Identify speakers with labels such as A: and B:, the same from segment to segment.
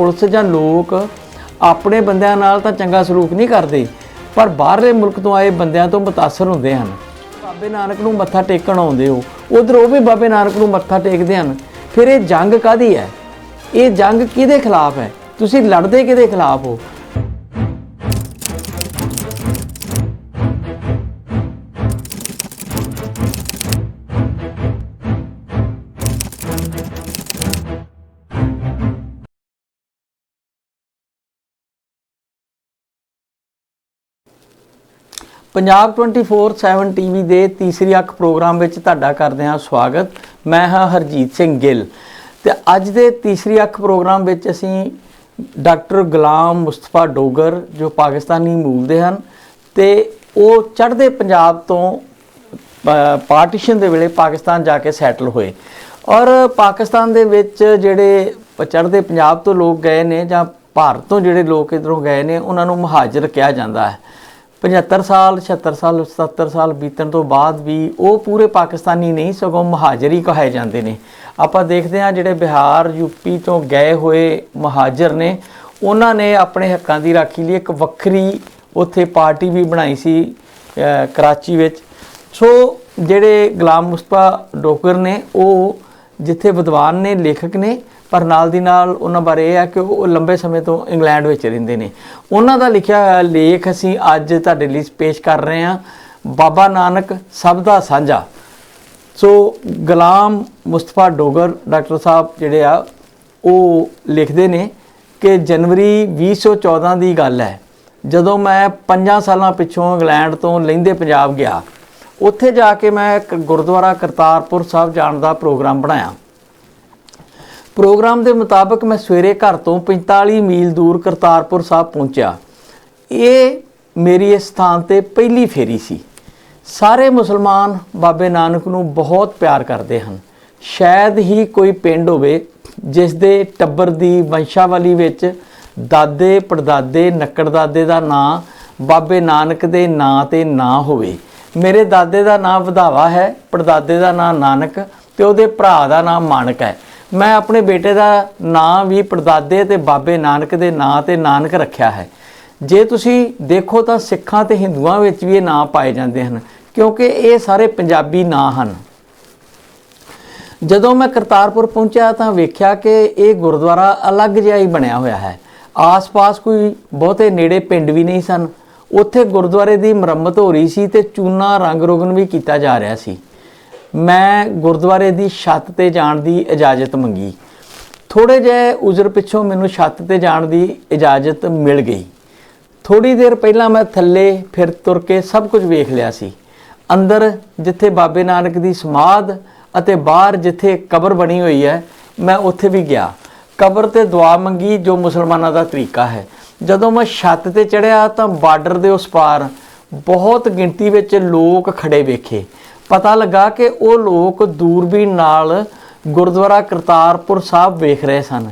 A: Police ਜਾਂ ਲੋਕ ਆਪਣੇ ਬੰਦਿਆਂ ਨਾਲ ਤਾਂ ਚੰਗਾ ਸਲੂਕ ਨਹੀਂ ਕਰਦੇ, ਪਰ ਬਾਹਰਲੇ ਮੁਲਕ ਤੋਂ ਆਏ ਬੰਦਿਆਂ ਤੋਂ ਮੁਤਾਸਰ ਹੁੰਦੇ ਹਨ। ਬਾਬੇ ਨਾਨਕ ਨੂੰ ਮੱਥਾ ਟੇਕਣ ਆਉਂਦੇ ਹੋ, ਉਧਰ ਉਹ ਵੀ ਬਾਬੇ ਨਾਨਕ ਨੂੰ ਮੱਥਾ ਟੇਕਦੇ ਹਨ। ਫਿਰ ਇਹ ਜੰਗ ਕਾਦੀ ਹੈ? ਇਹ ਜੰਗ ਕਿਹਦੇ ਖਿਲਾਫ ਹੈ? ਤੁਸੀਂ ਲੜਦੇ ਕਿਹਦੇ ਖਿਲਾਫ ਹੋ? ਪੰਜਾਬ 24/7 ਟੀਵੀ ਦੇ ਤੀਸਰੀ ਅੱਖ ਪ੍ਰੋਗਰਾਮ ਵਿੱਚ ਤੁਹਾਡਾ ਕਰਦੇ ਹਾਂ ਸਵਾਗਤ। ਮੈਂ ਹਾਂ ਹਰਜੀਤ ਸਿੰਘ ਗਿੱਲ। ਤੇ ਅੱਜ ਦੇ ਤੀਸਰੀ ਅੱਖ ਪ੍ਰੋਗਰਾਮ ਵਿੱਚ ਅਸੀਂ ਡਾਕਟਰ ਗੁਲਾਮ ਮੁਸਤਫਾ ਡੋਗਰ, ਜੋ ਪਾਕਿਸਤਾਨੀ ਮੂਲ ਦੇ ਹਨ, ਤੇ ਉਹ ਚੜ੍ਹਦੇ ਪੰਜਾਬ ਤੋਂ ਪਾਰਟੀਸ਼ਨ ਦੇ ਵੇਲੇ ਪਾਕਿਸਤਾਨ ਜਾ ਕੇ ਸੈਟਲ ਹੋਏ। ਔਰ ਪਾਕਿਸਤਾਨ ਦੇ ਵਿੱਚ ਜਿਹੜੇ ਚੜ੍ਹਦੇ ਪੰਜਾਬ ਤੋਂ ਲੋਕ ਗਏ ਨੇ ਜਾਂ ਭਾਰਤ ਤੋਂ ਜਿਹੜੇ ਲੋਕ ਇਧਰੋਂ ਗਏ ਨੇ, ਉਹਨਾਂ ਨੂੰ ਮੁਹਾਜਰ ਕਿਹਾ ਜਾਂਦਾ ਹੈ। 75 ਸਾਲ 76 ਸਾਲ 77 ਸਾਲ ਬੀਤਣ ਤੋਂ ਬਾਅਦ ਵੀ ਉਹ ਪੂਰੇ ਪਾਕਿਸਤਾਨੀ ਨਹੀਂ, ਸਗੋਂ ਮਹਾਜਰੀ ਕਹਾਏ ਜਾਂਦੇ ਨੇ। ਆਪਾਂ ਦੇਖਦੇ ਹਾਂ ਜਿਹੜੇ ਬਿਹਾਰ ਯੂਪੀ ਤੋਂ ਗਏ ਹੋਏ ਮਹਾਜਰ ਨੇ, ਉਹਨਾਂ ਨੇ ਆਪਣੇ ਹੱਕਾਂ ਦੀ ਰਾਖੀ ਲਈ ਇੱਕ ਵੱਖਰੀ ਉੱਥੇ ਪਾਰਟੀ ਵੀ ਬਣਾਈ ਸੀ ਕਰਾਚੀ ਵਿੱਚ। ਸੋ ਜਿਹੜੇ ਗੁਲਾਮ ਮੁਸਤਫਾ ਡੋਗਰ ਨੇ, ਉਹ ਜਿੱਥੇ ਵਿਦਵਾਨ ਨੇ, ਲੇਖਕ ਨੇ, ਪਰ ਨਾਲ ਦੀ ਨਾਲ ਉਹਨਾਂ ਬਾਰੇ ਇਹ ਹੈ ਕਿ ਉਹ ਲੰਬੇ ਸਮੇਂ ਤੋਂ ਇੰਗਲੈਂਡ ਵਿੱਚ ਰਹਿੰਦੇ ਨੇ। ਉਹਨਾਂ ਦਾ ਲਿਖਿਆ ਹੋਇਆ ਲੇਖ ਅਸੀਂ ਅੱਜ ਤੁਹਾਡੇ ਲਈ ਪੇਸ਼ ਕਰ ਰਹੇ ਹਾਂ, ਬਾਬਾ ਨਾਨਕ ਸਭ ਦਾ ਸਾਂਝਾ। ਸੋ ਗੁਲਾਮ ਮੁਸਤਫਾ ਡੋਗਰ ਡਾਕਟਰ ਸਾਹਿਬ ਜਿਹੜੇ ਆ, ਉਹ ਲਿਖਦੇ ਨੇ ਕਿ ਜਨਵਰੀ 2014 ਦੀ ਗੱਲ ਹੈ। ਜਦੋਂ ਮੈਂ 5 ਸਾਲਾਂ ਪਿੱਛੋਂ ਇੰਗਲੈਂਡ ਤੋਂ ਲਹਿੰਦੇ ਪੰਜਾਬ ਗਿਆ ਉੱਥੇ ਜਾ ਕੇ ਮੈਂ ਇੱਕ ਗੁਰਦੁਆਰਾ ਕਰਤਾਰਪੁਰ ਸਾਹਿਬ ਜਾਣ ਦਾ ਪ੍ਰੋਗਰਾਮ ਬਣਾਇਆ। ਪ੍ਰੋਗਰਾਮ ਦੇ ਮੁਤਾਬਕ ਮੈਂ ਸਵੇਰੇ ਘਰ ਤੋਂ 45 ਮੀਲ ਦੂਰ ਕਰਤਾਰਪੁਰ ਸਾਹਿਬ ਪਹੁੰਚਿਆ। ਇਹ ਮੇਰੀ ਇਸ ਸਥਾਨ ਤੇ ਪਹਿਲੀ ਫੇਰੀ ਸੀ। ਸਾਰੇ ਮੁਸਲਮਾਨ ਬਾਬੇ ਨਾਨਕ ਨੂੰ ਬਹੁਤ ਪਿਆਰ ਕਰਦੇ ਹਨ। ਸ਼ਾਇਦ ਹੀ ਕੋਈ ਪਿੰਡ ਹੋਵੇ ਜਿਸ ਦੇ ਟੱਬਰ ਦੀ ਵੰਸ਼ਾਵਲੀ ਵਿੱਚ ਦਾਦੇ ਪੜਦਾਦੇ ਨੱਕੜ ਦਾਦੇ ਦਾ ਨਾਂ ਬਾਬੇ ਨਾਨਕ ਦੇ ਨਾਂ ਤੇ ਨਾ ਹੋਵੇ। ਮੇਰੇ ਦਾਦੇ ਦਾ ਨਾਮ ਵਧਾਵਾ ਹੈ, ਪੜਦਾਦੇ ਦਾ ਨਾਮ ਨਾਨਕ ਤੇ ਉਹਦੇ ਭਰਾ ਦਾ ਨਾਮ ਮਾਨਕ ਹੈ। ਮੈਂ ਆਪਣੇ ਬੇਟੇ ਦਾ ਨਾਂ ਵੀ ਪੜਦਾਦੇ ਤੇ ਬਾਬੇ ਨਾਨਕ ਦੇ ਨਾਂ ਤੇ ਨਾਨਕ ਰੱਖਿਆ ਹੈ। ਜੇ ਤੁਸੀਂ ਦੇਖੋ ਤਾਂ ਸਿੱਖਾਂ ਤੇ ਹਿੰਦੂਆਂ ਵਿੱਚ ਵੀ ਇਹ ਨਾਂ ਪਾਏ ਜਾਂਦੇ ਹਨ, ਕਿਉਂਕਿ ਇਹ ਸਾਰੇ ਪੰਜਾਬੀ ਨਾਂ ਹਨ। ਜਦੋਂ ਮੈਂ ਕਰਤਾਰਪੁਰ ਪਹੁੰਚਿਆ ਤਾਂ ਵੇਖਿਆ ਕਿ ਇਹ ਗੁਰਦੁਆਰਾ ਅਲੱਗ ਜਿਹਾ ਹੀ ਬਣਿਆ ਹੋਇਆ ਹੈ। ਆਸ-ਪਾਸ ਕੋਈ ਬਹੁਤੇ ਨੇੜੇ ਪਿੰਡ ਵੀ ਨਹੀਂ ਸਨ। ਉੱਥੇ ਗੁਰਦੁਆਰੇ ਦੀ ਮੁਰੰਮਤ ਹੋ ਰਹੀ ਸੀ ਤੇ ਚੂਨਾ ਰੰਗ ਰੋਗਨ ਵੀ ਕੀਤਾ ਜਾ ਰਿਹਾ ਸੀ। ਮੈਂ ਗੁਰਦੁਆਰੇ ਦੀ ਛੱਤ ਤੇ ਜਾਣ ਦੀ ਇਜਾਜ਼ਤ ਮੰਗੀ। ਥੋੜੇ ਜਿਹੇ ਉਜ਼ਰ ਪਿੱਛੋਂ ਮੈਨੂੰ ਛੱਤ ਤੇ ਜਾਣ ਦੀ ਇਜਾਜ਼ਤ ਮਿਲ ਗਈ। ਥੋੜੀ ਦੇਰ ਪਹਿਲਾਂ ਮੈਂ ਥੱਲੇ ਫਿਰ ਤੁਰ ਕੇ ਸਭ ਕੁਝ ਵੇਖ ਲਿਆ ਸੀ। ਅੰਦਰ ਜਿੱਥੇ ਬਾਬੇ ਨਾਨਕ ਦੀ ਸਮਾਧ ਅਤੇ ਬਾਹਰ ਜਿੱਥੇ ਕਬਰ ਬਣੀ ਹੋਈ ਹੈ, ਮੈਂ ਉੱਥੇ ਵੀ ਗਿਆ। ਕਬਰ ਤੇ ਦੁਆ ਮੰਗੀ ਜੋ ਮੁਸਲਮਾਨਾਂ ਦਾ ਤਰੀਕਾ ਹੈ। ਜਦੋਂ ਮੈਂ ਛੱਤ ਤੇ ਚੜਿਆ ਤਾਂ ਬਾਰਡਰ ਦੇ ਉਸ ਪਾਰ ਬਹੁਤ ਗਿਣਤੀ ਵਿੱਚ ਲੋਕ ਖੜੇ ਵੇਖੇ। ਪਤਾ ਲੱਗਾ ਕਿ ਉਹ ਲੋਕ ਦੂਰਬੀਨ ਨਾਲ ਗੁਰਦੁਆਰਾ ਕਰਤਾਰਪੁਰ ਸਾਹਿਬ ਵੇਖ ਰਹੇ ਸਨ।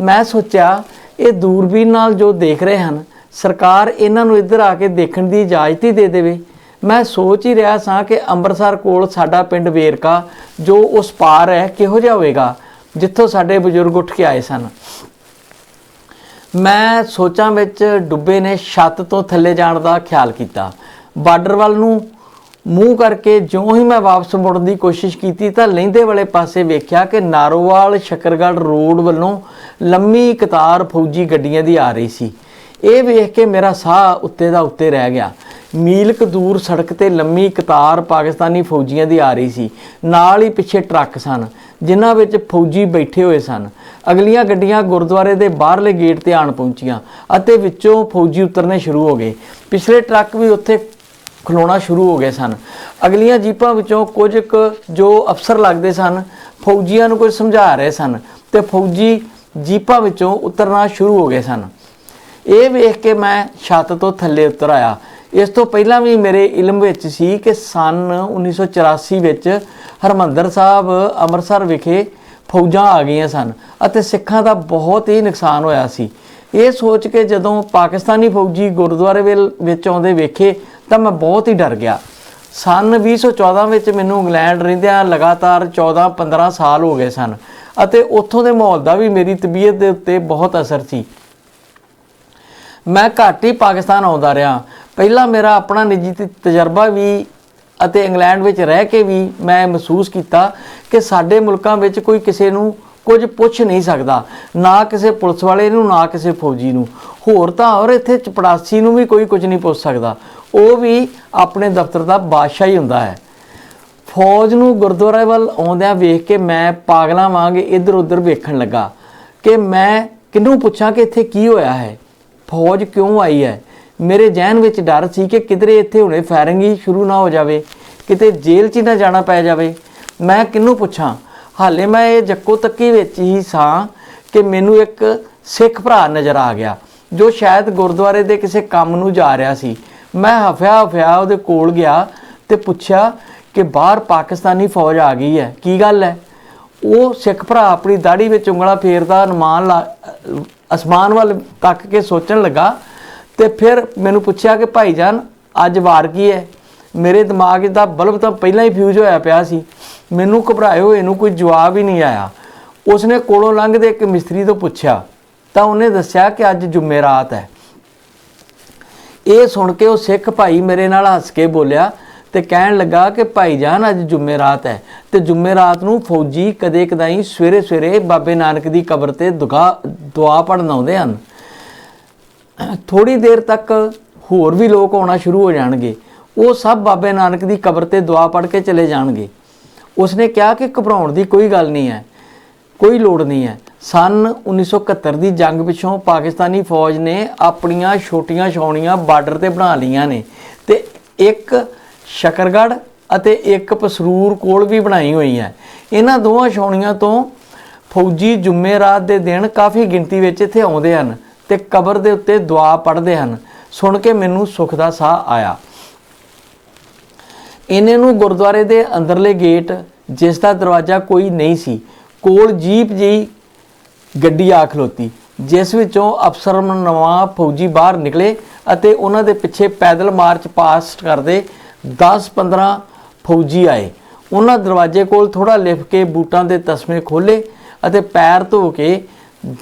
A: ਮੈਂ ਸੋਚਿਆ, ਇਹ ਦੂਰਬੀਨ ਨਾਲ ਜੋ ਦੇਖ ਰਹੇ ਹਨ, ਸਰਕਾਰ ਇਹਨਾਂ ਨੂੰ ਇੱਧਰ ਆ ਕੇ ਦੇਖਣ ਦੀ ਇਜਾਜ਼ਤ ਹੀ ਦੇ ਦੇਵੇ। ਮੈਂ ਸੋਚ ਹੀ ਰਿਹਾ ਸਾਂ ਕਿ ਅੰਮ੍ਰਿਤਸਰ ਕੋਲ ਸਾਡਾ ਪਿੰਡ ਵੇਰਕਾ ਜੋ ਉਸ ਪਾਰ ਹੈ ਕਿਹੋ ਜਿਹਾ ਹੋਵੇਗਾ, ਜਿੱਥੋਂ ਸਾਡੇ ਬਜ਼ੁਰਗ ਉੱਠ ਕੇ ਆਏ ਸਨ। ਮੈਂ ਸੋਚਾਂ ਵਿੱਚ ਡੁੱਬੇ ਨੇ ਛੱਤ ਤੋਂ ਥੱਲੇ ਜਾਣ ਦਾ ਖਿਆਲ ਕੀਤਾ। ਬਾਰਡਰ ਵੱਲ ਨੂੰ ਮੂੰਹ ਕਰਕੇ ਜਿਉਂ ਹੀ ਮੈਂ ਵਾਪਸ ਮੁੜਨ ਦੀ ਕੋਸ਼ਿਸ਼ ਕੀਤੀ ਤਾਂ ਲਹਿੰਦੇ ਵਾਲੇ ਪਾਸੇ ਵੇਖਿਆ ਕਿ ਨਾਰੋਵਾਲ ਸ਼ਕਰਗੜ੍ਹ ਰੋਡ ਵੱਲੋਂ ਲੰਮੀ ਕਤਾਰ ਫੌਜੀ ਗੱਡੀਆਂ ਦੀ ਆ ਰਹੀ ਸੀ। ਇਹ ਵੇਖ ਕੇ ਮੇਰਾ ਸਾਹ ਉੱਤੇ ਦਾ ਉੱਤੇ ਰਹਿ ਗਿਆ। ਮੀਲ ਕੁ ਦੂਰ ਸੜਕ ਤੇ ਲੰਮੀ ਕਤਾਰ ਪਾਕਿਸਤਾਨੀ ਫੌਜੀਆਂ ਦੀ ਆ ਰਹੀ ਸੀ। ਨਾਲ ਹੀ ਪਿੱਛੇ ਟਰੱਕ ਸਨ, ਜਿਨ੍ਹਾਂ ਵਿੱਚ ਫੌਜੀ ਬੈਠੇ ਹੋਏ ਸਨ। ਅਗਲੀਆਂ ਗੱਡੀਆਂ ਗੁਰਦੁਆਰੇ ਦੇ ਬਾਹਰਲੇ ਗੇਟ ਤੇ ਆਣ ਪਹੁੰਚੀਆਂ ਅਤੇ ਵਿੱਚੋਂ ਫੌਜੀ ਉਤਰਨੇ ਸ਼ੁਰੂ ਹੋ ਗਏ। ਪਿਛਲੇ ਟਰੱਕ ਵੀ ਉੱਥੇ ਖਲੋਣਾ ਸ਼ੁਰੂ ਹੋ ਗਏ ਸਨ। ਅਗਲੀਆਂ ਜੀਪਾਂ ਵਿੱਚੋਂ ਕੁਝ ਕੁ ਜੋ ਅਫਸਰ ਲੱਗਦੇ ਸਨ, ਫੌਜੀਆਂ ਨੂੰ ਕੁਝ ਸਮਝਾ ਰਹੇ ਸਨ ਤੇ ਫੌਜੀ ਜੀਪਾਂ ਵਿੱਚੋਂ ਉਤਰਨਾ ਸ਼ੁਰੂ ਹੋ ਗਏ ਸਨ। ਇਹ ਵੇਖ ਕੇ ਮੈਂ ਛੱਤ ਤੋਂ ਥੱਲੇ ਉਤਰ ਆਇਆ। ਇਸ ਤੋਂ ਪਹਿਲਾਂ ਵੀ ਮੇਰੇ ਇਲਮ ਵਿੱਚ ਸੀ ਕਿ ਸਨ 1984 ਵਿੱਚ ਹਰਮੰਦਰ ਸਾਹਿਬ ਅੰਮ੍ਰਿਤਸਰ ਵਿਖੇ ਫੌਜਾਂ ਆ ਗਈਆਂ ਸਨ ਅਤੇ ਸਿੱਖਾਂ ਦਾ ਬਹੁਤ ਹੀ ਨੁਕਸਾਨ ਹੋਇਆ ਸੀ। ਇਹ ਸੋਚ ਕੇ ਜਦੋਂ ਪਾਕਿਸਤਾਨੀ ਫੌਜੀ ਗੁਰਦੁਆਰੇ ਵੱਲ- ਵਿੱਚ ਆਉਂਦੇ ਵੇਖੇ ਤਾਂ ਮੈਂ ਬਹੁਤ ਹੀ ਡਰ ਗਿਆ। ਸਨ 2014 ਵਿੱਚ ਮੈਨੂੰ ਇੰਗਲੈਂਡ ਰਹਿੰਦਿਆਂ ਲਗਾਤਾਰ 14-15 ਸਾਲ ਹੋ ਗਏ ਸਨ ਅਤੇ ਉੱਥੋਂ ਦੇ ਮਾਹੌਲ ਦਾ ਵੀ ਮੇਰੀ ਤਬੀਅਤ ਦੇ ਉੱਤੇ ਬਹੁਤ ਅਸਰ ਸੀ। ਮੈਂ ਘੱਟ ਹੀ ਪਾਕਿਸਤਾਨ ਆਉਂਦਾ ਰਿਹਾ। ਪਹਿਲਾਂ ਮੇਰਾ ਆਪਣਾ ਨਿੱਜੀ ਤਜਰਬਾ ਵੀ ਅਤੇ ਇੰਗਲੈਂਡ ਵਿੱਚ ਰਹਿ ਕੇ ਵੀ ਮੈਂ ਮਹਿਸੂਸ ਕੀਤਾ ਕਿ ਸਾਡੇ ਮੁਲਕਾਂ ਵਿੱਚ ਕੋਈ ਕਿਸੇ ਨੂੰ ਕੁਝ ਪੁੱਛ ਨਹੀਂ ਸਕਦਾ, ਨਾ ਕਿਸੇ ਪੁਲਿਸ ਵਾਲੇ ਨੂੰ, ਨਾ ਕਿਸੇ ਫੌਜੀ ਨੂੰ। ਹੋਰ ਤਾਂ ਹੋਰ ਇੱਥੇ ਚਪੜਾਸੀ ਨੂੰ ਵੀ ਕੋਈ ਕੁਝ ਨਹੀਂ ਪੁੱਛ ਸਕਦਾ। ਉਹ ਵੀ ਆਪਣੇ ਦਫ਼ਤਰ ਦਾ ਬਾਦਸ਼ਾਹ ਹੀ ਹੁੰਦਾ ਹੈ। ਫੌਜ ਨੂੰ ਗੁਰਦੁਆਰੇ ਵੱਲ ਆਉਂਦਿਆਂ ਵੇਖ ਕੇ ਮੈਂ ਪਾਗਲਾਂ ਵਾਂਗ ਇੱਧਰ ਉੱਧਰ ਵੇਖਣ ਲੱਗਾ ਕਿ ਮੈਂ ਕਿਹਨੂੰ ਪੁੱਛਾਂ ਕਿ ਇੱਥੇ ਕੀ ਹੋਇਆ ਹੈ? ਫੌਜ ਕਿਉਂ ਆਈ ਹੈ? ਮੇਰੇ ਜ਼ਿਹਨ ਵਿੱਚ ਡਰ ਸੀ ਕਿ ਕਿਧਰੇ ਇੱਥੇ ਹੁਣੇ ਫਾਇਰਿੰਗ ਹੀ ਸ਼ੁਰੂ ਨਾ ਹੋ ਜਾਵੇ, ਕਿਤੇ ਜੇਲ੍ਹ 'ਚ ਹੀ ਨਾ ਜਾਣਾ ਪੈ ਜਾਵੇ। ਮੈਂ ਕਿਹਨੂੰ ਪੁੱਛਾਂ? ਹਾਲੇ ਮੈਂ ਇਹ ਜੱਕੋ ਤੱਕੀ ਵਿੱਚ ਹੀ ਸਾਂ ਕਿ ਮੈਨੂੰ ਇੱਕ ਸਿੱਖ ਭਰਾ ਨਜ਼ਰ ਆ ਗਿਆ, ਜੋ ਸ਼ਾਇਦ ਗੁਰਦੁਆਰੇ ਦੇ ਕਿਸੇ ਕੰਮ ਨੂੰ ਜਾ ਰਿਹਾ ਸੀ। ਮੈਂ ਹਫਿਆ ਹਫਿਆ ਉਹਦੇ ਕੋਲ ਗਿਆ ਤੇ ਪੁੱਛਿਆ ਕਿ ਬਾਹਰ ਪਾਕਿਸਤਾਨੀ ਫੌਜ ਆ ਗਈ ਹੈ, ਕੀ ਗੱਲ ਹੈ? ਉਹ ਸਿੱਖ ਭਰਾ ਆਪਣੀ ਦਾੜੀ ਵਿੱਚ ਉਂਗਲਾ ਫੇਰਦਾ ਅਨੁਮਾਨ ਲਾ- ਅਸਮਾਨ ਵੱਲ ਤੱਕ ਕੇ ਸੋਚਣ ਲੱਗਾ ਤੇ ਫਿਰ ਮੈਨੂੰ ਪੁੱਛਿਆ ਕਿ ਭਾਈ ਜਾਨ, ਅੱਜ ਵਾਰ ਕੀ ਹੈ? ਮੇਰੇ ਦਿਮਾਗ ਦਾ ਬਲਬ ਤਾਂ ਪਹਿਲਾਂ ਹੀ ਫਿਊਜ਼ ਹੋਇਆ ਪਿਆ ਸੀ। ਮੈਨੂੰ ਘਬਰਾਏ ਹੋਏ ਨੂੰ ਕੋਈ ਜਵਾਬ ਹੀ ਨਹੀਂ ਆਇਆ। ਉਸਨੇ ਕੋਲੋਂ ਲੰਘਦੇ ਇੱਕ ਮਿਸਤਰੀ ਤੋਂ ਪੁੱਛਿਆ, ਤਾਂ ਉਹਨੇ ਦੱਸਿਆ ਕਿ ਅੱਜ ਜੁਮੇਰਾਤ ਹੈ। ਇਹ ਸੁਣ ਕੇ ਉਹ ਸਿੱਖ ਭਾਈ ਮੇਰੇ ਨਾਲ ਹੱਸ ਕੇ ਬੋਲਿਆ ਤੇ ਕਹਿਣ ਲੱਗਾ ਕਿ ਭਾਈ ਜਾਨ, ਅੱਜ ਜੁਮੇਰਾਤ ਹੈ ਤੇ ਜੁਮੇਰਾਤ ਨੂੰ ਫੌਜੀ ਕਦੇ ਕਦਾਈ ਸਵੇਰੇ ਸਵੇਰੇ ਬਾਬੇ ਨਾਨਕ ਦੀ ਕਬਰ ਤੇ ਦੁਆ ਦੁਆ ਪੜਨ ਆਉਂਦੇ ਹਨ। ਥੋੜੀ ਦੇਰ ਤੱਕ ਹੋਰ ਵੀ ਲੋਕ ਆਉਣਾ ਸ਼ੁਰੂ ਹੋ ਜਾਣਗੇ। ਉਹ ਸਭ ਬਾਬੇ ਨਾਨਕ ਦੀ ਕਬਰ ਤੇ ਦੁਆ ਪੜ ਕੇ ਚਲੇ ਜਾਣਗੇ। ਉਸਨੇ ਕਿਹਾ ਕਿ ਘਬਰਾਉਣ ਦੀ ਕੋਈ ਗੱਲ ਨਹੀਂ ਹੈ, ਕੋਈ ਲੋੜ ਨਹੀਂ ਹੈ। ਸਨ 1971 ਦੀ ਜੰਗ ਪਿਛੋਂ ਪਾਕਿਸਤਾਨੀ ਫੌਜ ਨੇ ਆਪਣੀਆਂ ਛੋਟੀਆਂ ਛਾਉਣੀਆਂ ਬਾਰਡਰ ਤੇ ਬਣਾ ਲਈਆਂ ਨੇ ਤੇ ਇੱਕ ਸ਼ਕਰਗੜ੍ਹ ਅਤੇ ਇੱਕ ਪਸਰੂਰ ਕੋਲ ਵੀ ਬਣਾਈ ਹੋਈ ਹੈ। ਇਹਨਾਂ ਦੋਵਾਂ ਛਾਉਣੀਆਂ ਤੋਂ ਫੌਜੀ ਜੁਮੇਰਾਤ ਦੇ ਦਿਨ ਕਾਫੀ ਗਿਣਤੀ ਵਿੱਚ ਇੱਥੇ ਆਉਂਦੇ ਹਨ। ਤੇ ਕਬਰ ਦੇ ਉੱਤੇ ਦੁਆ ਪੜ੍ਹਦੇ ਹਨ। ਸੁਣ ਕੇ ਮੈਨੂੰ ਸੁੱਖ ਦਾ ਸਾਹ ਆਇਆ। ਇਹਨੇ ਨੂੰ ਗੁਰਦੁਆਰੇ ਦੇ ਅੰਦਰਲੇ ਗੇਟ, ਜਿਸ ਦਾ ਦਰਵਾਜ਼ਾ ਕੋਈ ਨਹੀਂ ਸੀ, ਕੋਲ ਜੀਪ ਜੀ ਗੱਡੀ ਆ ਖਲੋਤੀ, ਜਿਸ ਵਿੱਚੋਂ ਅਫਸਰ ਨਵਾਂ ਫੌਜੀ ਬਾਹਰ ਨਿਕਲੇ ਅਤੇ ਉਹਨਾਂ ਦੇ ਪਿੱਛੇ ਪੈਦਲ ਮਾਰਚ ਪਾਸ ਕਰਦੇ 10-15 ਫੌਜੀ ਆਏ। ਉਹਨਾਂ ਦਰਵਾਜ਼ੇ ਕੋਲ ਥੋੜਾ ਲਿਫ ਕੇ ਬੂਟਾਂ ਦੇ ਤਸਮੇ ਖੋਲੇ ਅਤੇ ਪੈਰ ਧੋ ਕੇ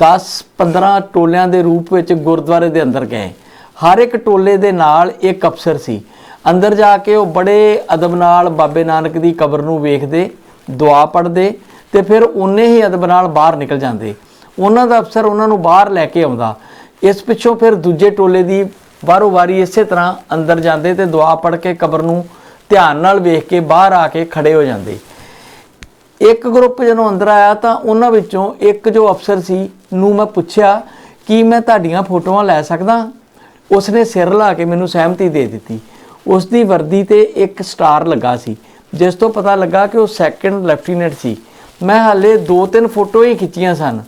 A: 10-15 ਟੋਲਿਆਂ ਦੇ ਰੂਪ ਵਿੱਚ ਗੁਰਦੁਆਰੇ ਦੇ ਅੰਦਰ ਗਏ। ਹਰ ਇੱਕ ਟੋਲੇ ਦੇ ਨਾਲ ਇੱਕ ਅਫਸਰ ਸੀ। ਅੰਦਰ ਜਾ ਕੇ ਉਹ ਬੜੇ ਅਦਬ ਨਾਲ ਬਾਬੇ ਨਾਨਕ ਦੀ ਕਬਰ ਨੂੰ ਵੇਖਦੇ, ਦੁਆ ਪੜ੍ਹਦੇ ਤੇ ਫਿਰ ਉਨੇ ਹੀ ਅਦਬ ਨਾਲ ਬਾਹਰ ਨਿਕਲ ਜਾਂਦੇ। ਉਹਨਾਂ ਦਾ ਅਫਸਰ ਉਹਨਾਂ ਨੂੰ ਬਾਹਰ ਲੈ ਕੇ ਆਉਂਦਾ। ਇਸ ਪਿੱਛੋਂ ਫਿਰ ਦੂਜੇ ਟੋਲੇ ਦੀ ਬਾਰੋ ਵਾਰੀ ਇਸੇ ਤਰ੍ਹਾਂ ਅੰਦਰ ਜਾਂਦੇ ਤੇ ਦੁਆ ਪੜ੍ਹ ਕੇ ਕਬਰ ਨੂੰ ਧਿਆਨ ਨਾਲ ਵੇਖ ਕੇ ਬਾਹਰ ਆ ਕੇ ਖੜੇ ਹੋ ਜਾਂਦੇ। ਇੱਕ ਗਰੁੱਪ ਜਦੋਂ ਅੰਦਰ ਆਇਆ ਤਾਂ ਉਹਨਾਂ ਵਿੱਚੋਂ ਇੱਕ ਜੋ ਅਫਸਰ ਸੀ ਨੂੰ ਮੈਂ ਪੁੱਛਿਆ ਕਿ ਮੈਂ ਤੁਹਾਡੀਆਂ ਫੋਟੋਆਂ ਲੈ ਸਕਦਾ? ਉਸਨੇ ਸਿਰ ਲਾ ਕੇ ਮੈਨੂੰ ਸਹਿਮਤੀ ਦੇ ਦਿੱਤੀ। ਉਸ ਦੀ ਵਰਦੀ ਤੇ ਇੱਕ ਸਟਾਰ ਲੱਗਾ ਸੀ, ਜਿਸ ਤੋਂ ਪਤਾ ਲੱਗਾ ਕਿ ਉਹ ਸੈਕੰਡ ਲੈਫਟੀਨੈਂਟ ਸੀ। ਮੈਂ ਹਾਲੇ ਦੋ ਤਿੰਨ ਫੋਟੋ ਹੀ ਖਿੱਚੀਆਂ ਸਨ।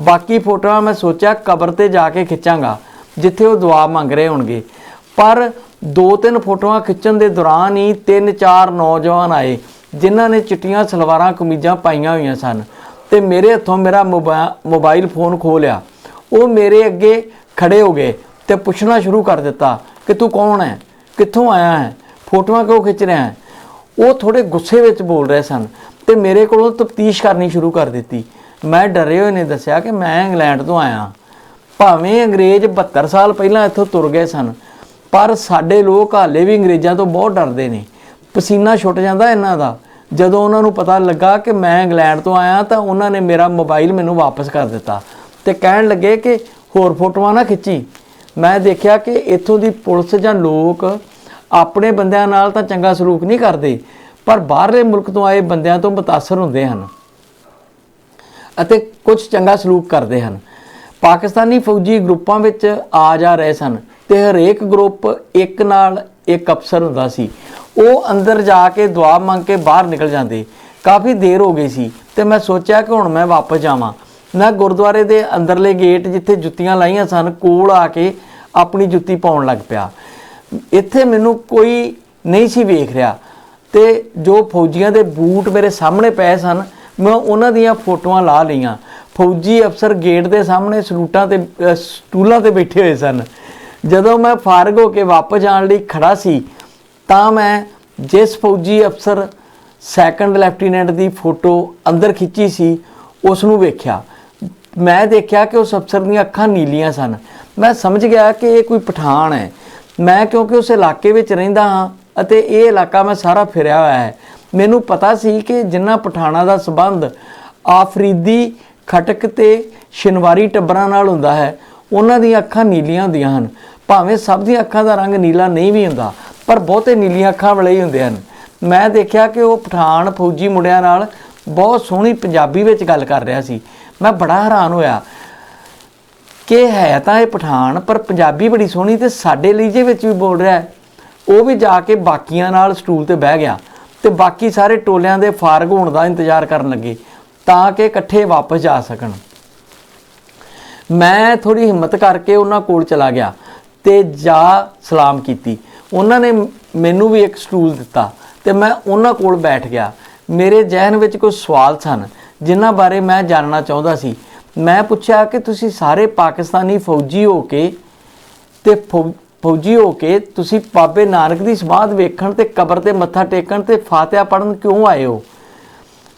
A: ਬਾਕੀ ਫੋਟੋਆਂ ਮੈਂ ਸੋਚਿਆ ਕਬਰ ਤੇ ਜਾ ਕੇ ਖਿੱਚਾਂਗਾ, ਜਿੱਥੇ ਉਹ ਦੁਆ ਮੰਗ ਰਹੇ ਹੋਣਗੇ। ਪਰ ਦੋ ਤਿੰਨ ਫੋਟੋਆਂ ਖਿੱਚਣ ਦੇ ਦੌਰਾਨ ਹੀ ਤਿੰਨ ਚਾਰ ਨੌਜਵਾਨ ਆਏ। ਜਿਨ੍ਹਾਂ ਨੇ ਚਿੱਟੀਆਂ ਸਲਵਾਰਾਂ, ਕਮੀਜ਼ਾਂ ਪਾਈਆਂ ਹੋਈਆਂ ਸਨ ਤੇ ਮੇਰੇ ਹੱਥੋਂ ਮੇਰਾ ਮੋਬਾ- ਮੋਬਾਈਲ ਫੋਨ ਖੋ ਲਿਆ। ਉਹ ਮੇਰੇ ਅੱਗੇ ਖੜੇ ਹੋ ਗਏ ਤੇ ਪੁੱਛਣਾ ਸ਼ੁਰੂ ਕਰ ਦਿੱਤਾ ਕਿ ਤੂੰ ਕੌਣ ਹੈ? ਕਿੱਥੋਂ ਆਇਆ ਹੈ? ਫੋਟੋਆਂ ਕਿਉਂ ਖਿੱਚ ਰਿਹਾ ਹੈ? ਉਹ ਥੋੜੇ ਗੁੱਸੇ ਵਿੱਚ ਬੋਲ ਰਹੇ ਸਨ ਤੇ ਮੇਰੇ ਕੋਲੋਂ ਤਫਤੀਸ਼ ਕਰਨੀ ਸ਼ੁਰੂ ਕਰ ਦਿੱਤੀ। ਮੈਂ ਡਰੇ ਹੋਏ ਨੇ ਦੱਸਿਆ ਕਿ ਮੈਂ ਇੰਗਲੈਂਡ ਤੋਂ ਆਇਆ ਭਾਵੇਂ ਅੰਗਰੇਜ਼ 72 ਸਾਲ ਪਹਿਲਾਂ ਇੱਥੋਂ ਤੁਰ ਗਏ ਸਨ, ਪਰ ਸਾਡੇ ਲੋਕ ਹਾਲੇ ਵੀ ਅੰਗਰੇਜ਼ਾਂ ਤੋਂ ਬਹੁਤ ਡਰਦੇ ਨੇ। ਪਸੀਨਾ ਛੁੱਟ ਜਾਂਦਾ ਇਹਨਾਂ ਦਾ। ਜਦੋਂ ਉਹਨਾਂ ਨੂੰ ਪਤਾ ਲੱਗਾ ਕਿ ਮੈਂ ਇੰਗਲੈਂਡ ਤੋਂ ਆਇਆ ਤਾਂ ਉਹਨਾਂ ਨੇ ਮੇਰਾ ਮੋਬਾਈਲ ਮੈਨੂੰ ਵਾਪਸ ਕਰ ਦਿੱਤਾ ਤੇ ਕਹਿਣ ਲੱਗੇ ਕਿ ਹੋਰ ਫੋਟੋਆਂ ਨਾ ਖਿੱਚੀ। ਮੈਂ ਦੇਖਿਆ ਕਿ ਇੱਥੋਂ ਦੀ ਪੁਲਿਸ ਜਾਂ ਲੋਕ ਆਪਣੇ ਬੰਦਿਆਂ ਨਾਲ ਤਾਂ ਚੰਗਾ ਸਲੂਕ ਨਹੀਂ ਕਰਦੇ, ਪਰ ਬਾਹਰਲੇ ਮੁਲਕ ਤੋਂ ਆਏ ਬੰਦਿਆਂ ਤੋਂ ਮਤਾਸਰ ਹੁੰਦੇ ਹਨ ਅਤੇ ਕੁਝ ਚੰਗਾ ਸਲੂਕ ਕਰਦੇ ਹਨ। ਪਾਕਿਸਤਾਨੀ ਫੌਜੀ ਗਰੁੱਪਾਂ ਵਿੱਚ ਆ ਜਾ ਰਹੇ ਸਨ ਤੇ ਹਰੇਕ ਗਰੁੱਪ ਇੱਕ ਨਾਲ ਇੱਕ ਅਫਸਰ ਹੁੰਦਾ ਸੀ। ਉਹ ਅੰਦਰ ਜਾ ਕੇ ਦੁਆ ਮੰਗ ਕੇ ਬਾਹਰ ਨਿਕਲ ਜਾਂਦੇ। ਕਾਫੀ ਦੇਰ ਹੋ ਗਈ ਸੀ ਤੇ ਮੈਂ ਸੋਚਿਆ ਕਿ ਹੁਣ ਮੈਂ ਵਾਪਸ ਜਾਵਾਂ। ਮੈਂ ਗੁਰਦੁਆਰੇ ਦੇ ਅੰਦਰਲੇ ਗੇਟ ਜਿੱਥੇ ਜੁੱਤੀਆਂ ਲਾਈਆਂ ਸਨ, ਕੋਲ ਆ ਕੇ ਆਪਣੀ ਜੁੱਤੀ ਪਾਉਣ ਲੱਗ ਪਿਆ। ਇੱਥੇ ਮੈਨੂੰ ਕੋਈ ਨਹੀਂ ਸੀ ਵੇਖ ਰਿਹਾ ਤੇ ਜੋ ਫੌਜੀਆਂ ਦੇ ਬੂਟ ਮੇਰੇ ਸਾਹਮਣੇ ਪਏ ਸਨ, ਮੈਂ ਉਹਨਾਂ ਦੀਆਂ ਫੋਟੋਆਂ ਲਾ ਲਈਆਂ। ਫੌਜੀ ਅਫਸਰ ਗੇਟ ਦੇ ਸਾਹਮਣੇ ਸਲੂਟਾਂ ਤੇ ਸਟੂਲਾਂ ਤੇ ਬੈਠੇ ਹੋਏ ਸਨ। ਜਦੋਂ ਮੈਂ ਫਾਰਗ ਹੋ ਕੇ ਵਾਪਸ ਜਾਣ ਲਈ ਖੜਾ ਸੀ ਤਾਂ ਮੈਂ ਜਿਸ ਫੌਜੀ ਅਫਸਰ ਸੈਕੰਡ ਲੈਫਟੀਨੈਂਟ ਦੀ ਫੋਟੋ ਅੰਦਰ ਖਿੱਚੀ ਸੀ ਉਸ ਨੂੰ ਵੇਖਿਆ। ਮੈਂ ਦੇਖਿਆ ਕਿ ਉਸ ਅਫਸਰ ਦੀਆਂ ਅੱਖਾਂ ਨੀਲੀਆਂ ਸਨ। ਮੈਂ ਸਮਝ ਗਿਆ ਕਿ ਇਹ ਕੋਈ ਪਠਾਨ ਹੈ। ਮੈਂ ਕਿਉਂਕਿ ਉਸ ਇਲਾਕੇ ਵਿੱਚ ਰਹਿੰਦਾ ਹਾਂ ਅਤੇ ਇਹ ਇਲਾਕਾ ਮੈਂ ਸਾਰਾ ਫਿਰਿਆ ਹੋਇਆ ਹੈ। ਮੈਨੂੰ ਪਤਾ ਸੀ ਕਿ ਜਿਨ੍ਹਾਂ ਪਠਾਨਾਂ ਦਾ ਸਬੰਧ ਆਫਰੀਦੀ ਖਟਕ ਤੇ ਸ਼ਿਨਵਾਰੀ ਟੱਬਰਾਂ ਨਾਲ ਹੁੰਦਾ ਹੈ, ਉਹਨਾਂ ਦੀਆਂ ਅੱਖਾਂ ਨੀਲੀਆਂ ਹੁੰਦੀਆਂ ਹਨ। ਭਾਵੇਂ ਸਭ ਦੀਆਂ ਅੱਖਾਂ ਦਾ ਰੰਗ ਨੀਲਾ ਨਹੀਂ ਵੀ ਹੁੰਦਾ ਪਰ ਬਹੁਤੇ ਨੀਲੀਆਂ ਅੱਖਾਂ ਵਾਲੇ ਹੀ ਹੁੰਦੇ ਹਨ। ਮੈਂ ਦੇਖਿਆ ਕਿ ਉਹ ਪਠਾਨ ਫੌਜੀ ਮੁੰਡਿਆਂ ਨਾਲ ਬਹੁਤ ਸੋਹਣੀ ਪੰਜਾਬੀ ਵਿੱਚ ਗੱਲ ਕਰ ਰਿਹਾ ਸੀ। ਮੈਂ ਬੜਾ ਹੈਰਾਨ ਹੋਇਆ ਕਿ ਹੈ ਤਾਂ ਇਹ ਪਠਾਨ, ਪਰ ਪੰਜਾਬੀ ਬੜੀ ਸੋਹਣੀ ਤੇ ਸਾਡੇ ਲਹਿਜੇ ਵਿੱਚ ਵੀ ਬੋਲ ਰਿਹਾ ਹੈ। ਉਹ ਵੀ ਜਾ ਕੇ ਬਾਕੀਆਂ ਨਾਲ ਸਟੂਲ ਤੇ ਬਹਿ ਗਿਆ ਤੇ ਬਾਕੀ ਸਾਰੇ ਟੋਲਿਆਂ ਦੇ ਫਾਰਗ ਹੋਣ ਦਾ ਇੰਤਜ਼ਾਰ ਕਰਨ ਲੱਗੇ ਤਾਂ ਕਿ ਇਕੱਠੇ ਵਾਪਸ ਜਾ ਸਕਣ। ਮੈਂ ਥੋੜੀ ਹਿੰਮਤ ਕਰਕੇ ਉਹਨਾਂ ਕੋਲ ਚਲਾ ਗਿਆ ਤੇ ਜਾ ਸਲਾਮ ਕੀਤੀ। ਉਹਨਾਂ ਨੇ ਮੈਨੂੰ ਵੀ ਇੱਕ ਸਟੂਲ ਦਿੱਤਾ ਤੇ ਮੈਂ ਉਹਨਾਂ ਕੋਲ ਬੈਠ ਗਿਆ। ਮੇਰੇ ਜ਼ਿਹਨ ਵਿੱਚ ਕੁਝ ਸਵਾਲ ਸਨ, ਜਿਨ੍ਹਾਂ ਬਾਰੇ ਮੈਂ ਜਾਣਨਾ ਚਾਹੁੰਦਾ ਸੀ। ਮੈਂ ਪੁੱਛਿਆ ਕਿ ਤੁਸੀਂ ਸਾਰੇ ਪਾਕਿਸਤਾਨੀ ਫੌਜੀ ਹੋ ਕੇ ਤੇ ਫੌ- ਫੌਜੀ ਹੋ ਕੇ ਤੁਸੀਂ ਬਾਬੇ ਨਾਨਕ ਦੀ ਸਮਾਧ ਵੇਖਣ ਤੇ ਕਬਰ ਤੇ ਮੱਥਾ ਟੇਕਣ ਤੇ ਫਾਤਿਹਾ ਪੜਨ ਕਿਉਂ ਆਏ ਹੋ?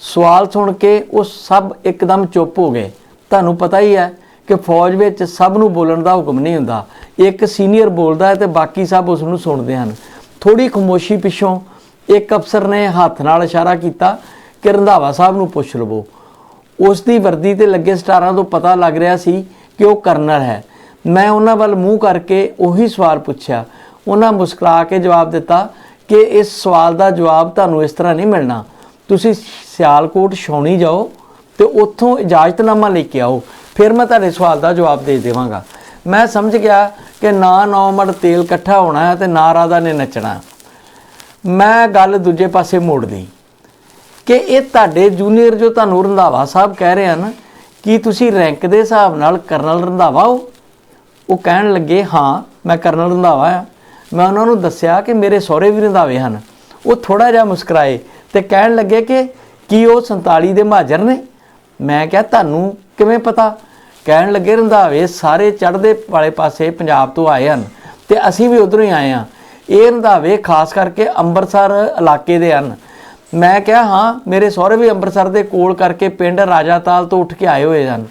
A: ਸਵਾਲ ਸੁਣ ਕੇ ਉਹ ਸਭ ਇੱਕਦਮ ਚੁੱਪ ਹੋ ਗਏ। ਤੁਹਾਨੂੰ ਪਤਾ ਹੀ ਹੈ ਕਿ ਫੌਜ ਵਿੱਚ ਸਭ ਨੂੰ ਬੋਲਣ ਦਾ ਹੁਕਮ ਨਹੀਂ ਹੁੰਦਾ। ਇੱਕ ਸੀਨੀਅਰ ਬੋਲਦਾ ਹੈ ਤੇ ਬਾਕੀ ਸਭ ਉਸ ਨੂੰ ਸੁਣਦੇ ਹਨ। ਥੋੜੀ ਖਮੋਸ਼ੀ ਪਿੱਛੋਂ ਇੱਕ ਅਫਸਰ ਨੇ ਹੱਥ ਨਾਲ ਇਸ਼ਾਰਾ ਕੀਤਾ ਕਿ ਰੰਧਾਵਾ ਸਾਹਿਬ ਨੂੰ ਪੁੱਛ ਲਵੋ। ਉਸ ਦੀ ਵਰਦੀ ਤੇ ਲੱਗੇ ਸਟਾਰਾਂ ਤੋਂ ਪਤਾ ਲੱਗ ਰਿਹਾ ਸੀ ਕਿ ਉਹ ਕਰਨਲ ਹੈ। ਮੈਂ ਉਹਨਾਂ ਵੱਲ ਮੂੰਹ ਕਰਕੇ ਉਹੀ ਸਵਾਲ ਪੁੱਛਿਆ। ਉਹਨਾਂ ਮੁਸਕਰਾ ਕੇ ਜਵਾਬ ਦਿੱਤਾ ਕਿ ਇਸ ਸਵਾਲ ਦਾ ਜਵਾਬ ਤੁਹਾਨੂੰ ਇਸ ਤਰ੍ਹਾਂ ਨਹੀਂ ਮਿਲਣਾ। ਤੁਸੀਂ ਸਿਆਲਕੋਟ ਛਾਉਣੀ ਜਾਓ ਤੇ ਉੱਥੋਂ ਇਜਾਜ਼ਤਨਾਮਾ ਲੈ ਕੇ ਆਓ। ਫਿਰ ਮੈਂ ਤੁਹਾਡੇ ਸਵਾਲ ਦਾ ਜਵਾਬ ਦੇ ਦੇਵਾਂਗਾ। ਮੈਂ ਸਮਝ ਗਿਆ ਕਿ ਨਾ ਨੌ ਮੜ ਤੇਲ ਇਕੱਠਾ ਹੋਣਾ ਹੈ ਤੇ ਨਾ ਰਾਧਾ ਨੇ ਨੱਚਣਾ ਮੈਂ ਗੱਲ ਦੂਜੇ ਪਾਸੇ ਮੋੜ ਮੋੜਦੀ ਕਿ ਇਹ ਤੁਹਾਡੇ ਜੂਨੀਅਰ ਜੋ ਤੁਹਾਨੂੰ ਰੰਧਾਵਾ ਸਾਹਿਬ ਕਹਿ ਰਹੇ ਹਨ, ਕਿ ਤੁਸੀਂ ਰੈਂਕ ਦੇ ਹਿਸਾਬ ਨਾਲ ਕਰਨਲ ਰੰਧਾਵਾ ਹੋ? ਉਹ ਕਹਿਣ ਲੱਗੇ, ਹਾਂ, ਮੈਂ ਕਰਨਲ ਰੰਧਾਵਾ ਆ ਮੈਂ ਉਹਨਾਂ ਨੂੰ ਦੱਸਿਆ ਕਿ ਮੇਰੇ ਸਹੁਰੇ ਵੀ ਰੰਧਾਵੇ ਹਨ। ਉਹ ਥੋੜਾ ਜਿਹਾ ਮੁਸਕਰਾਏ ਤੇ ਕਹਿਣ ਲੱਗੇ ਕਿ ਕੀ ਉਹ 47 ਦੇ ਮਹਾਜਰ ਨੇ? ਮੈਂ ਕਿਹਾ, ਤੁਹਾਨੂੰ ਕਿਵੇਂ ਪਤਾ? ਕਹਿਣ ਲੱਗੇ ਰੰਧਾਵੇ, ਸਾਰੇ ਚੜ੍ਹਦੇ ਵਾਲੇ ਪਾਸੇ ਪੰਜਾਬ ਤੋਂ ਆਏ ਹਨ ਤੇ ਅਸੀਂ ਵੀ ਉਧਰੋਂ ਹੀ ਆਏ ਹਾਂ। ਇਹ ਰੰਧਾਵੇ ਖਾਸ ਕਰਕੇ ਅੰਮ੍ਰਿਤਸਰ ਇਲਾਕੇ ਦੇ ਹਨ। ਮੈਂ ਕਿਹਾ, ਹਾਂ, ਮੇਰੇ ਸਹੁਰੇ ਵੀ ਅੰਮ੍ਰਿਤਸਰ ਦੇ ਕੋਲ ਕਰਕੇ ਪਿੰਡ ਰਾਜਾਤਾਲ ਤੋਂ ਉੱਠ ਕੇ ਆਏ ਹੋਏ ਹਨ।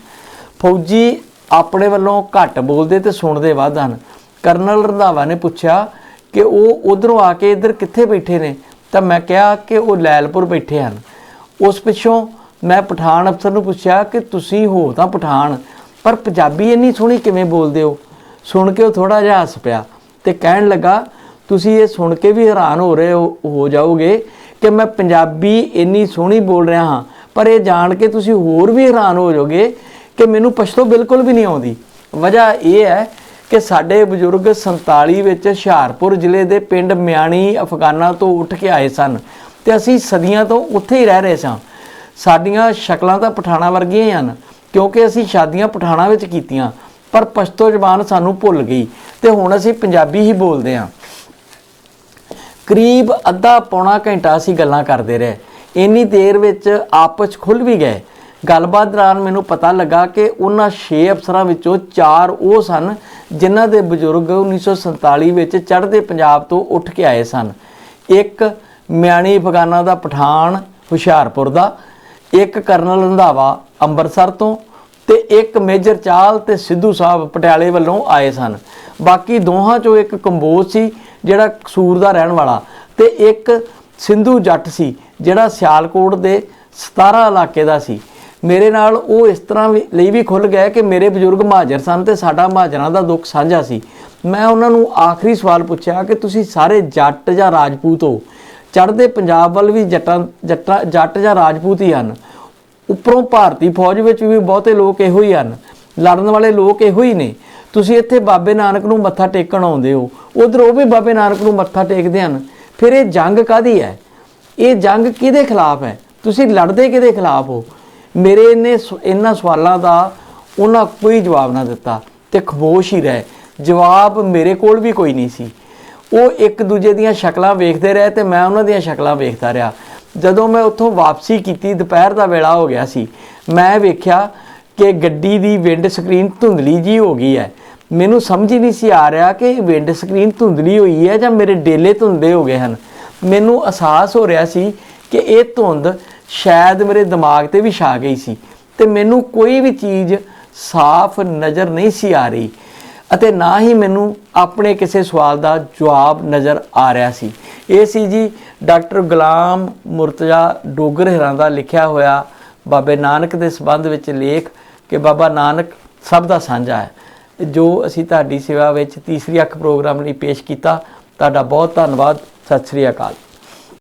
A: ਫੌਜੀ ਆਪਣੇ ਵੱਲੋਂ ਘੱਟ ਬੋਲਦੇ ਤੇ ਸੁਣਦੇ ਵੱਧ ਹਨ। ਕਰਨਲ ਰੰਧਾਵਾ ਨੇ ਪੁੱਛਿਆ ਕਿ ਉਹ ਉਧਰੋਂ ਆ ਕੇ ਇੱਧਰ ਕਿੱਥੇ ਬੈਠੇ ਨੇ? ਤਾਂ ਮੈਂ ਕਿਹਾ ਕਿ ਉਹ ਲੈਲਪੁਰ ਬੈਠੇ ਹਨ। ਉਸ ਪਿੱਛੋਂ ਮੈਂ ਪਠਾਨ ਅਫਸਰ ਨੂੰ ਪੁੱਛਿਆ ਕਿ, ਤੁਸੀਂ ਹੋ ਤਾਂ ਪਠਾਨ ਪਰ ਪੰਜਾਬੀ ਇੰਨੀ ਸੋਹਣੀ ਕਿਵੇਂ ਬੋਲਦੇ ਹੋ? ਸੁਣ ਕੇ ਉਹ ਥੋੜਾ ਜਿਹਾ ਹੱਸ ਪਿਆ ਤੇ ਕਹਿਣ ਲੱਗਾ, ਤੁਸੀਂ ਇਹ ਸੁਣ ਕੇ ਵੀ ਹੈਰਾਨ ਹੋ ਰਹੇ ਹੋ ਹੋ ਜਾਓਗੇ ਕਿ ਮੈਂ ਪੰਜਾਬੀ ਇੰਨੀ ਸੋਹਣੀ ਬੋਲ ਰਿਹਾ ਹਾਂ। ਪਰ ਇਹ ਜਾਣ ਕੇ ਤੁਸੀਂ ਹੋਰ ਵੀ ਹੈਰਾਨ ਹੋ ਜਾਓਗੇ ਕਿ ਮੈਨੂੰ ਪਛਤੋ ਬਿਲਕੁਲ ਵੀ ਨਹੀਂ ਆਉਂਦੀ। ਵਜ੍ਹਾ ਇਹ ਹੈ ਕਿ ਸਾਡੇ ਬਜ਼ੁਰਗ 47 ਵਿੱਚ ਹੁਸ਼ਿਆਰਪੁਰ ਜ਼ਿਲ੍ਹੇ ਦੇ ਪਿੰਡ ਮਿਆਣੀ, ਅਫਗਾਨਾ ਤੋਂ ਉੱਠ ਕੇ ਆਏ ਸਨ ਤੇ ਅਸੀਂ ਸਦੀਆਂ ਤੋਂ ਉੱਥੇ ਹੀ ਰਹਿ ਰਹੇ ਸਾਂ। ਸਾਡੀਆਂ ਸ਼ਕਲਾਂ ਤਾਂ ਪਠਾਣਾ ਵਰਗੀਆਂ ਹੀ ਹਨ। ਕਿਉਂਕਿ ਅਸੀਂ ਸ਼ਾਦੀਆਂ ਪਠਾਣਾ ਵਿੱਚ ਕੀਤੀਆਂ, ਪਰ ਪਸ਼ਤੋ ਜ਼ਬਾਨ ਸਾਨੂੰ ਭੁੱਲ ਗਈ ਤੇ ਹੁਣ ਅਸੀਂ ਪੰਜਾਬੀ ਹੀ ਬੋਲਦੇ ਹਾਂ। ਕਰੀਬ ਅੱਧਾ ਪੌਣਾ ਘੰਟਾ ਅਸੀਂ ਗੱਲਾਂ ਕਰਦੇ ਰਹੇ। ਇੰਨੀ ਦੇਰ ਵਿੱਚ ਆਪਸ 'ਚ ਖੁੱਲ ਵੀ ਗਏ। ਗੱਲਬਾਤ ਦੌਰਾਨ ਮੈਨੂੰ ਪਤਾ ਲੱਗਾ ਕਿ ਉਹਨਾਂ 6 ਅਫਸਰਾਂ ਵਿੱਚੋਂ 4 ਉਹ ਸਨ ਜਿਨ੍ਹਾਂ ਦੇ ਬਜ਼ੁਰਗ 1947 ਵਿੱਚ ਚੜ੍ਹਦੇ ਪੰਜਾਬ ਤੋਂ ਉੱਠ ਕੇ ਆਏ ਸਨ। ਇੱਕ ਮਿਆਣੀ ਅਫਗਾਨਾ ਦਾ ਪਠਾਨ ਹੁਸ਼ਿਆਰਪੁਰ ਦਾ, ਇੱਕ ਕਰਨਲ ਰੰਧਾਵਾ ਅੰਮ੍ਰਿਤਸਰ ਤੋਂ ਤੇ ਇੱਕ ਮੇਜਰ ਚਾਲ ਤੇ ਸਿੱਧੂ ਸਾਹਿਬ ਪਟਿਆਲੇ ਵੱਲੋਂ ਆਏ ਸਨ। ਬਾਕੀ ਦੋਹਾਂ ਚੋਂ ਇੱਕ ਕੰਬੋਜ ਸੀ, ਜਿਹੜਾ ਕਸੂਰ ਦਾ ਰਹਿਣ ਵਾਲਾ ਤੇ ਇੱਕ ਸਿੰਧੂ ਜੱਟ ਸੀ, ਜਿਹੜਾ ਸਿਆਲਕੋਟ ਦੇ 17 ਇਲਾਕੇ ਦਾ ਸੀ। ਮੇਰੇ ਨਾਲ ਉਹ ਇਸ ਤਰ੍ਹਾਂ ਵੀ ਲਈ ਵੀ ਖੁੱਲ ਗਿਆ ਕਿ ਮੇਰੇ ਬਜ਼ੁਰਗ ਮਹਾਜਰ ਸਨ ਤੇ ਸਾਡਾ ਮਹਾਜਰਾਂ ਦਾ ਦੁੱਖ ਸਾਂਝਾ ਸੀ। ਮੈਂ ਉਹਨਾਂ ਨੂੰ ਆਖਰੀ ਸਵਾਲ ਪੁੱਛਿਆ ਕਿ ਤੁਸੀਂ ਸਾਰੇ ਜੱਟ ਜਾਂ ਰਾਜਪੂਤ ਹੋ? ਚੜ੍ਹਦੇ ਪੰਜਾਬ ਵੱਲ ਵੀ ਜੱਟਾਂ ਜੱਟਾਂ ਜੱਟ ਜਾਂ ਰਾਜਪੂਤ ਹੀ ਹਨ। ਉੱਪਰੋਂ ਭਾਰਤੀ ਫੌਜ ਵਿੱਚ ਵੀ ਬਹੁਤੇ ਲੋਕ ਇਹੋ ਹੀ ਹਨ। ਲੜਨ ਵਾਲੇ ਲੋਕ ਇਹੋ ਹੀ ਨੇ। ਤੁਸੀਂ ਇੱਥੇ ਬਾਬੇ ਨਾਨਕ ਨੂੰ ਮੱਥਾ ਟੇਕਣ ਆਉਂਦੇ ਹੋ। ਉਧਰ ਉਹ ਵੀ ਬਾਬੇ ਨਾਨਕ ਨੂੰ ਮੱਥਾ ਟੇਕਦੇ ਹਨ। ਫਿਰ ਇਹ ਜੰਗ ਕਾਦੀ ਹੈ? ਇਹ ਜੰਗ ਕਿਹਦੇ ਖਿਲਾਫ ਹੈ? ਤੁਸੀਂ ਲੜਦੇ ਕਿਹਦੇ ਖਿਲਾਫ ਹੋ? ਮੇਰੇ ਇਹਨੇ ਸ- ਇਹਨਾਂ ਸਵਾਲਾਂ ਦਾ ਉਹਨਾਂ ਕੋਈ ਜਵਾਬ ਨਾ ਦਿੱਤਾ ਤੇ ਖਮੋਸ਼ ਹੀ ਰਹੇ। ਜਵਾਬ ਮੇਰੇ ਕੋਲ ਵੀ ਕੋਈ ਨਹੀਂ ਸੀ। ਉਹ ਇੱਕ ਦੂਜੇ ਦੀਆਂ ਸ਼ਕਲਾਂ ਵੇਖਦੇ ਰਹੇ ਤੇ ਮੈਂ ਉਹਨਾਂ ਦੀਆਂ ਸ਼ਕਲਾਂ ਵੇਖਦਾ ਰਿਹਾ। ਜਦੋਂ ਮੈਂ ਉੱਥੋਂ ਵਾਪਸੀ ਕੀਤੀ, ਦੁਪਹਿਰ ਦਾ ਵੇਲਾ ਹੋ ਗਿਆ ਸੀ, ਮੈਂ ਵੇਖਿਆ ਕਿ ਗੱਡੀ ਦੀ ਵਿੰਡ ਸਕਰੀਨ ਧੁੰਦਲੀ ਜੀ ਹੋ ਗਈ ਹੈ। ਮੈਨੂੰ ਸਮਝ ਹੀ ਨਹੀਂ ਸੀ ਆ ਰਿਹਾ ਕਿ ਵਿੰਡ ਸਕਰੀਨ ਧੁੰਦਲੀ ਹੋਈ ਹੈ ਜਾਂ ਮੇਰੇ ਡੇਲੇ ਧੁੰਦੇ ਹੋ ਗਏ ਹਨ। ਮੈਨੂੰ ਅਹਿਸਾਸ ਹੋ ਰਿਹਾ ਸੀ ਕਿ ਇਹ ਧੁੰਦ ਸ਼ਾਇਦ ਮੇਰੇ ਦਿਮਾਗ ਤੇ ਵੀ ਛਾ ਗਈ ਸੀ ਤੇ ਮੈਨੂੰ ਕੋਈ ਵੀ ਚੀਜ਼ ਸਾਫ਼ ਨਜ਼ਰ ਨਹੀਂ ਸੀ ਆ ਰਹੀ ਅਤੇ ਨਾ ਹੀ ਮੈਨੂੰ ਆਪਣੇ ਕਿਸੇ ਸਵਾਲ ਦਾ ਜਵਾਬ ਨਜ਼ਰ ਆ ਰਿਹਾ ਸੀ। ਇਹ ਸੀ ਜੀ ਡਾਕਟਰ ਗੁਲਾਮ ਮੁਰਤਜ਼ਾ ਡੋਗਰ ਹਰਾਂ ਦਾ ਲਿਖਿਆ ਹੋਇਆ ਬਾਬੇ ਨਾਨਕ ਦੇ ਸੰਬੰਧ ਵਿੱਚ ਲੇਖ ਕਿ ਬਾਬਾ ਨਾਨਕ ਸਭ ਦਾ ਸਾਂਝਾ ਹੈ। ਜੋ ਅਸੀਂ ਤੁਹਾਡੀ ਸੇਵਾ ਵਿੱਚ ਤੀਸਰੀ ਅੱਖ ਪ੍ਰੋਗਰਾਮ ਲਈ ਪੇਸ਼ ਕੀਤਾ, ਤੁਹਾਡਾ ਬਹੁਤ ਧੰਨਵਾਦ। ਸਤਿ ਸ੍ਰੀ ਅਕਾਲ।